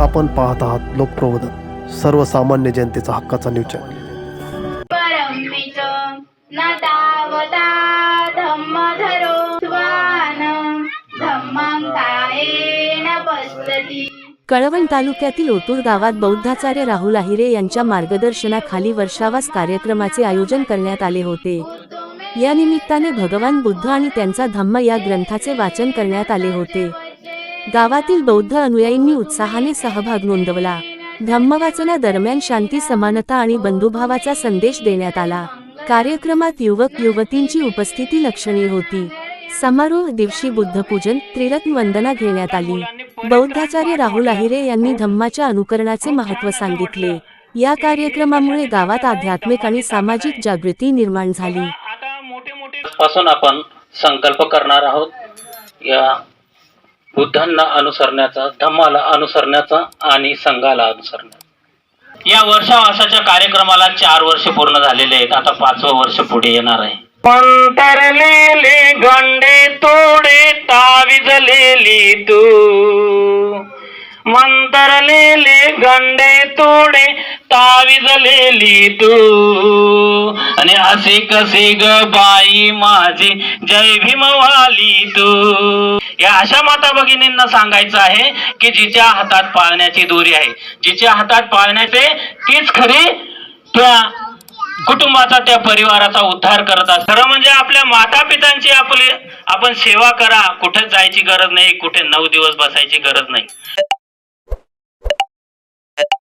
आपण पाहत आहात लोकप्रबोधन सर्वसामान्य जनतेचा हक्काचा न्यूज कळवण तालुक्यातील ओतूर गावात बौद्धाचार्य राहुल आहिरे यांच्या मार्गदर्शनाखाली वर्षावास कार्यक्रमाचे आयोजन करण्यात आले होते. या निमित्ताने भगवान बुद्ध आणि त्यांचा धम्म या ग्रंथाचे वाचन करण्यात आले होते. गावातील बौद्ध अनुयायींनी उत्साहाने सहभाग नोंदवला. धम्मवाचनादरम्यान शांती समानता आणि बंधुभावाचा संदेश देण्यात आला. कार्यक्रमात युवक युवतींची उपस्थिती लक्षणीय होती. समारोह दिवशी बुद्धपूजन त्रिरत्न वंदना घेण्यात आली. बौद्धाचार्य राहुल आहिरे यांनी धम्माच्या अनुकरणाचे महत्त्व सांगितले. या कार्यक्रमामुळे गावात आध्यात्मिक आणि सामाजिक जागृती निर्माण झाली. पासून आपण संकल्प करणार आहोत. या बुद्धांना अनुसरण्याचा धम्माला अनुसरण्याचा आणि संघाला अनुसरण्याचा. या वर्षावासाच्या कार्यक्रमाला चार वर्ष पूर्ण झालेले आहेत. आता पाचवं वर्ष पुढे येणार आहे. मंतरलेले गंडे तोडे ताविजलेली तू. मंतरलेले गंडे तोडे ताविजलेली तू. आणि असे कसे ग बाई माझी? जय भीमवाली तू. या अशा माता भगिनींना सांगायचं आहे की जिच्या हातात पाळण्याची दोरी आहे. जिच्या हातात पाळण्याचे तीच खरी त्या कुटुंबाचा त्या परिवाराचा उद्धार करत असतात. खरं म्हणजे आपल्या माता पितांची आपली आपण सेवा करा. कुठे जायची गरज नाही. कुठे नऊ दिवस बसायची गरज नाही.